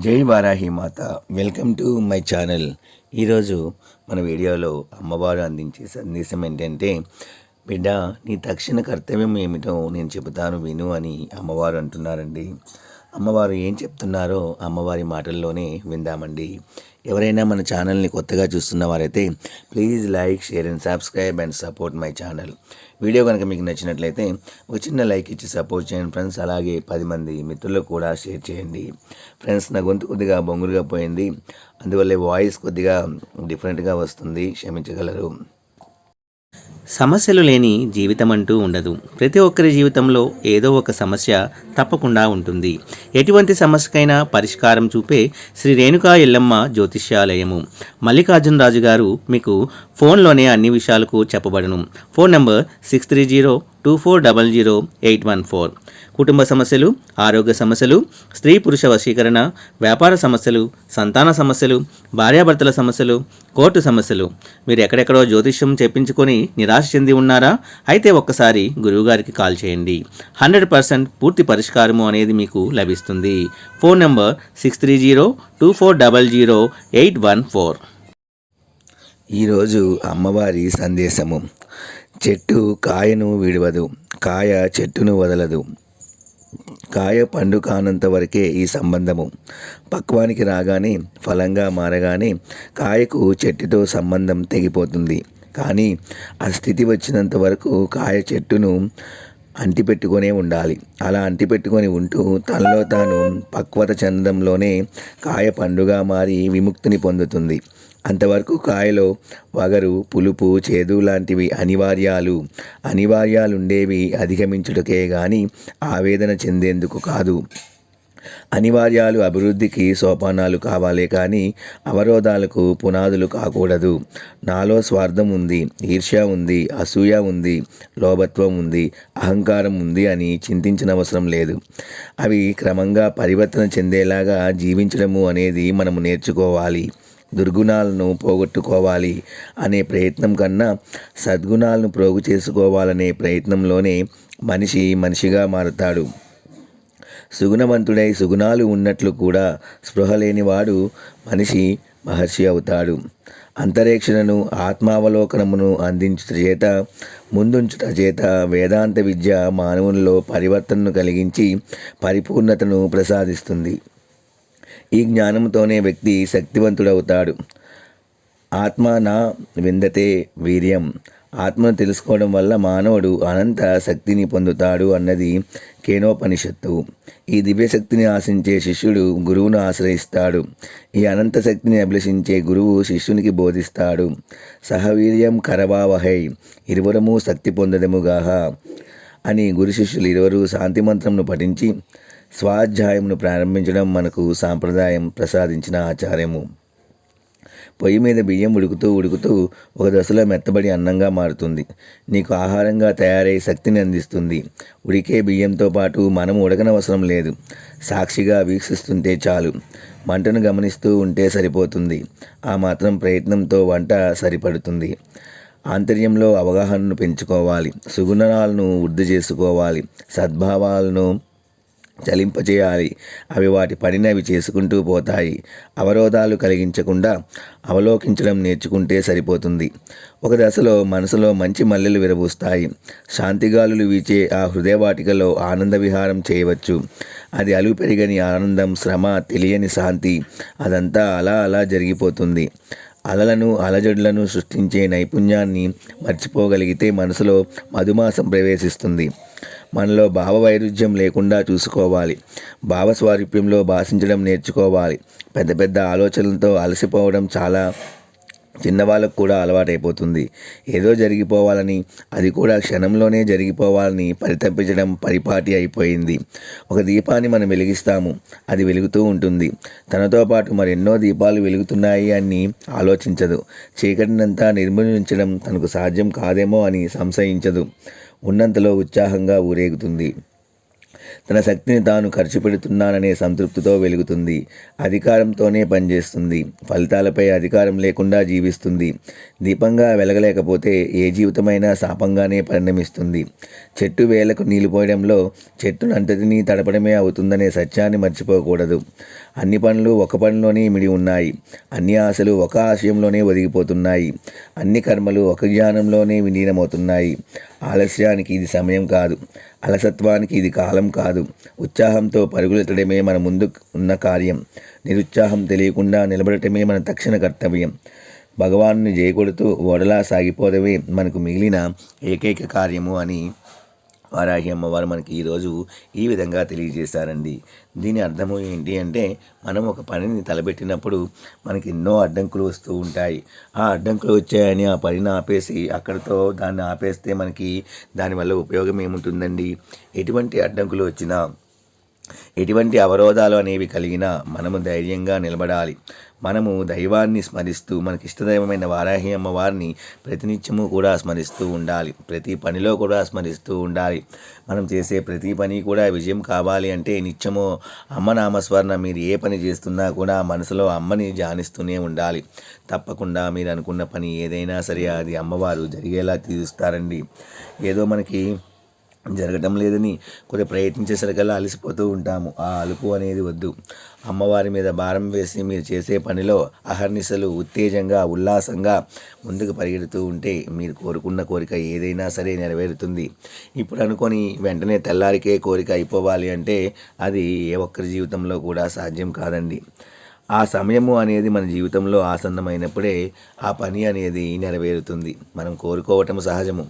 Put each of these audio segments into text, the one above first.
జై Varahi Mata. Welcome to my channel. ఈరోజు మన వీడియోలో అమ్మవారు అందించే సందేశం ఏంటంటే బిడ్డ నీ తక్షణ కర్తవ్యం ఏమిటో నేను చెబుతాను విను అని అమ్మవారు అంటున్నారండి. అమ్మవారు ఏం చెప్తున్నారో అమ్మవారి మాటల్లోనే విందామండి. ఎవరైనా మన ఛానల్ని కొత్తగా చూస్తున్న వారైతే please like share and subscribe and support my channel. Video కనుక మీకు నచ్చినట్లయితే ఒక చిన్న లైక్ ఇచ్చి సపోర్ట్ చేయండి ఫ్రెండ్స్. అలాగే పది మంది మిత్రులకు కూడా షేర్ చేయండి. ఫ్రెండ్స్ నా గొంతు కొద్దిగా బొంగురుగా పోయింది. అందువల్లే వాయిస్ కొద్దిగా డిఫరెంట్గా వస్తుంది. క్షమించగలరు. సమస్యలు లేని జీవితం అంటూ ఉండదు. ప్రతి ఒక్కరి జీవితంలో ఏదో ఒక సమస్య తప్పకుండా ఉంటుంది. ఎటువంటి సమస్యకైనా పరిష్కారం చూపే శ్రీ రేణుకా ఎల్లమ్మ జ్యోతిష్యాలయము. మల్లికార్జునరాజు గారు మీకు ఫోన్లోనే అన్ని విషయాలకు చెప్పబడను. Phone number six three zero two four double zero eight one four. కుటుంబ సమస్యలు ఆరోగ్య సమస్యలు స్త్రీ పురుష వశీకరణ వ్యాపార సమస్యలు సంతాన సమస్యలు భార్యాభర్తల సమస్యలు కోర్టు సమస్యలు. మీరు ఎక్కడెక్కడో జ్యోతిష్యం చెప్పించుకొని నిరాశ చెంది ఉన్నారా? అయితే ఒక్కసారి గురువుగారికి కాల్ చేయండి. హండ్రెడ్ పర్సెంట్ పూర్తి పరిష్కారము అనేది మీకు లభిస్తుంది. Phone number six three zero two four double zero eight one four. ఈరోజు అమ్మవారి సందేశము. చెట్టు కాయను విడవదు కాయ చెట్టును వదలదు. కాయ పండు కానంత వరకే ఈ సంబంధము. పక్వానికి రాగానే ఫలంగా మారగానే కాయకు చెట్టుతో సంబంధం తెగిపోతుంది. కానీ ఆ స్థితి వచ్చినంత వరకు కాయ చెట్టును అంటిపెట్టుకొనే ఉండాలి. అలా అంటిపెట్టుకొని ఉంటూ తనలో తాను పక్వత చెందడంలోనే కాయ పండుగ మారి విముక్తిని పొందుతుంది. అంతవరకు కాయలో వగరు పులుపు చేదు లాంటివి అనివార్యాలు. అనివార్యాలుండేవి అధిగమించుటకే గాని ఆవేదన చెందేందుకు కాదు. అనివార్యాలు అభివృద్ధికి సోపానాలు కావాలే కానీ అవరోధాలకు పునాదులు కాకూడదు. నాలో స్వార్థం ఉంది ఈర్ష్య ఉంది అసూయ ఉంది లోభత్వం ఉంది అహంకారం ఉంది అని చింతించిన అవసరం లేదు. అవి క్రమంగా పరివర్తన చెందేలాగా జీవించడము అనేది మనము నేర్చుకోవాలి. దుర్గుణాలను పోగొట్టుకోవాలి అనే ప్రయత్నం కన్నా సద్గుణాలను ప్రోగు చేసుకోవాలనే ప్రయత్నంలోనే మనిషి మనిషిగా మారుతాడు. సుగుణవంతుడై సుగుణాలు ఉన్నట్లు కూడా స్పృహ లేనివాడు మనిషి మహర్షి అవుతాడు. అంతరేక్షణను ఆత్మావలోకనమును అందించుట చేత ముందుంచుట చేత వేదాంత విద్య మానవునిలో పరివర్తనను కలిగించి పరిపూర్ణతను ప్రసాదిస్తుంది. ఈ జ్ఞానంతోనే వ్యక్తి శక్తివంతుడవుతాడు. ఆత్మ నా విందతే వీర్యం. ఆత్మను తెలుసుకోవడం వల్ల మానవుడు అనంత శక్తిని పొందుతాడు అన్నది కేనోపనిషత్తు. ఈ దివ్యశక్తిని ఆశించే శిష్యుడు గురువును ఆశ్రయిస్తాడు. ఈ అనంత శక్తిని అభిలషించే గురువు శిష్యునికి బోధిస్తాడు. సహవీర్యం కరవావహై ఇరువరము శక్తి పొందదముగాహ అని గురు శిష్యులు ఇరువురు శాంతి మంత్రంను పఠించి స్వాధ్యాయమును ప్రారంభించడం మనకు సాంప్రదాయం ప్రసాదించిన ఆచార్యము. పొయ్యి మీద బియ్యం ఉడుకుతూ ఉడుకుతూ ఒక దశలో మెత్తబడి అన్నంగా మారుతుంది. నీకు ఆహారంగా తయారై శక్తిని అందిస్తుంది. ఉడికే బియ్యంతో పాటు మనం ఉడకనవసరం లేదు. సాక్షిగా వీక్షిస్తుంటే చాలు. మంటను గమనిస్తూ ఉంటే సరిపోతుంది. ఆ మాత్రం ప్రయత్నంతో వంట సరిపడుతుంది. ఆంతర్యంలో అవగాహనను పెంచుకోవాలి. సుగుణాలను వృద్ధి చేసుకోవాలి. సద్భావాలను చలింపచేయాలి అవి వాటి పనిని అవి చేసుకుంటూ పోతాయి. అవరోధాలు కలిగించకుండా అవలోకించడం నేర్చుకుంటే సరిపోతుంది. ఒక దశలో మనసులో మంచి మల్లెలు విరబూస్తాయి. శాంతిగాలులు వీచే ఆ హృదయవాటికలో ఆనంద విహారం చేయవచ్చు. అది అలుగు పెరిగని ఆనందం శ్రమ తెలియని శాంతి అదంతా అలా అలా జరిగిపోతుంది. అలలను అలజడులను సృష్టించే నైపుణ్యాన్ని మర్చిపోగలిగితే మనసులో మధుమాసం ప్రవేశిస్తుంది. మనలో భావ వైరుధ్యం లేకుండా చూసుకోవాలి. భావస్వారూప్యంలో భాషించడం నేర్చుకోవాలి. పెద్ద పెద్ద ఆలోచనలతో అలసిపోవడం చాలా చిన్నవాళ్ళకు కూడా అలవాటైపోతుంది. ఏదో జరిగిపోవాలని అది కూడా క్షణంలోనే జరిగిపోవాలని పరితపించడం పరిపాటి అయిపోయింది. ఒక దీపాన్ని మనం వెలిగిస్తాము అది వెలుగుతూ ఉంటుంది. తనతో పాటు మరెన్నో దీపాలు వెలుగుతున్నాయి అని ఆలోచించదు. చీకటినంతా నిర్మూలించడం తనకు సాధ్యం కాదేమో అని సంశయించదు. ఉన్నంతలో ఉత్సాహంగా ఊరేగుతుంది. తన శక్తిని తాను ఖర్చు పెడుతున్నాననే సంతృప్తితో వెలుగుతుంది. అధికారంతోనే పనిచేస్తుంది. ఫలితాలపై అధికారం లేకుండా జీవిస్తుంది. దీపంగా వెలగలేకపోతే ఏ జీవితమైనా శాపంగానే పరిణమిస్తుంది. చెట్టు వేలకు నీళ్ళు పోయడంలో చెట్టును అంతటినీ తడపడమే అవుతుందనే సత్యాన్ని మర్చిపోకూడదు. అన్ని పనులు ఒక పనిలోనే ఇమిడి ఉన్నాయి. అన్ని ఆశలు ఒక ఆశయంలోనే ఒదిగిపోతున్నాయి. అన్ని కర్మలు ఒక జ్ఞానంలోనే విలీనమవుతున్నాయి. ఆలస్యానికి ఇది సమయం కాదు అలసత్వానికి ఇది కాలం కాదు. ఉత్సాహంతో పరుగులెత్తడమే మన ముందు ఉన్న కార్యం. నిరుత్సాహం తెలియకుండా నిలబడటమే మన తక్షణ కర్తవ్యం. భగవాను జయకొడుతూ ఓడలా సాగిపోవడమే మనకు మిగిలిన ఏకైక కార్యము అని వారాహి అమ్మవారు మనకి ఈరోజు ఈ విధంగా తెలియజేశారండి. దీని అర్థము ఏంటి అంటే మనం ఒక పనిని తలపెట్టినప్పుడు మనకి ఎన్నో అడ్డంకులు వస్తూ ఉంటాయి. ఆ అడ్డంకులు వచ్చాయని ఆ పనిని ఆపేసి అక్కడితో దాన్ని ఆపేస్తే మనకి దానివల్ల ఉపయోగం ఏముంటుందండి? ఎటువంటి అడ్డంకులు వచ్చినా ఎటువంటి అవరోధాలు అనేవి కలిగినా మనము ధైర్యంగా నిలబడాలి. మనము దైవాన్ని స్మరిస్తూ మనకి ఇష్టదైవమైన వారాహి అమ్మవారిని ప్రతినిత్యము కూడా స్మరిస్తూ ఉండాలి. ప్రతి పనిలో కూడా స్మరిస్తూ ఉండాలి. మనం చేసే ప్రతి పని కూడా విజయం కావాలి అంటే నిత్యము అమ్మ నామస్మరణ మీరు ఏ పని చేస్తున్నా కూడా మనసులో అమ్మని ధ్యానిస్తూనే ఉండాలి. తప్పకుండా మీరు అనుకున్న పని ఏదైనా సరే అది అమ్మవారు జరిగేలా తీరుస్తారండి. ఏదో మనకి జరగటం లేదని కొన్ని ప్రయత్నించేసరికల్లా అలసిపోతూ ఉంటాము. ఆ అలుపు అనేది వద్దు. అమ్మవారి మీద భారం వేసి మీరు చేసే పనిలో అహర్నిశలు ఉత్తేజంగా ఉల్లాసంగా ముందుకు పరిగెడుతూ ఉంటే మీరు కోరుకున్న కోరిక ఏదైనా సరే నెరవేరుతుంది. ఇప్పుడు అనుకొని వెంటనే తెల్లారికే కోరిక అయిపోవాలి అంటే అది ఏ ఒక్కరి జీవితంలో కూడా సాధ్యం కాదండి. ఆ సమయము అనేది మన జీవితంలో ఆసన్నమైనప్పుడే ఆ పని అనేది నెరవేరుతుంది. మనం కోరుకోవటం సహజము.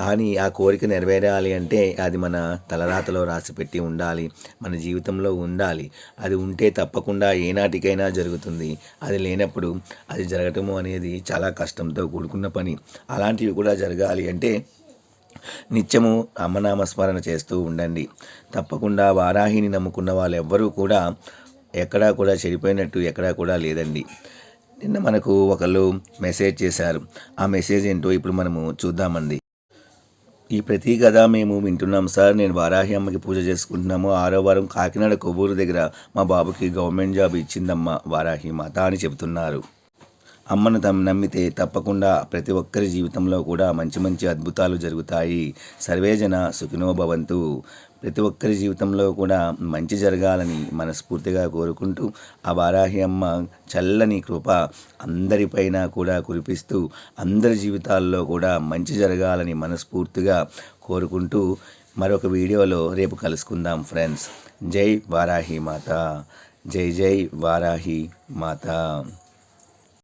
కానీ ఆ కోరిక నెరవేరాలి అంటే అది మన తలరాతలో రాసిపెట్టి ఉండాలి మన జీవితంలో ఉండాలి. అది ఉంటే తప్పకుండా ఏనాటికైనా జరుగుతుంది. అది లేనప్పుడు అది జరగటము అనేది చాలా కష్టంతో కూడుకున్న పని. అలాంటివి కూడా జరగాలి అంటే నిత్యము అమ్మనామస్మరణ చేస్తూ ఉండండి. తప్పకుండా వారాహిని నమ్ముకున్న వాళ్ళు ఎవ్వరూ కూడా ఎక్కడా కూడా చెడిపోయినట్టు ఎక్కడా కూడా లేదండి. నిన్న మనకు ఒకళ్ళు మెసేజ్ చేశారు. ఆ మెసేజ్ ఏంటో ఇప్పుడు మనము చూద్దామండి. ఈ ప్రతి కథ మేము వింటున్నాం సార్. నేను వారాహి అమ్మకి పూజ చేసుకుంటున్నాము. ఆరో వారం కాకినాడ కొవ్వూరు దగ్గర మా బాబుకి గవర్నమెంట్ జాబ్ ఇచ్చిందమ్మ వారాహి మాత అని చెబుతున్నారు. అమ్మను తమ నమ్మితే తప్పకుండా ప్రతి ఒక్కరి జీవితంలో కూడా మంచి మంచి అద్భుతాలు జరుగుతాయి. సర్వేజన సుఖినో భవంతు. ప్రతి ఒక్కరి జీవితంలో కూడా మంచి జరగాలని మనస్ఫూర్తిగా కోరుకుంటూ ఆ వారాహి అమ్మ చల్లని కృప అందరిపైన కూడా కురిపిస్తూ అందరి జీవితాల్లో కూడా మంచి జరగాలని మనస్ఫూర్తిగా కోరుకుంటూ మరొక వీడియోలో రేపు కలుసుకుందాం ఫ్రెండ్స్. జై వారాహి మాత. జై జై వారాహి మాత.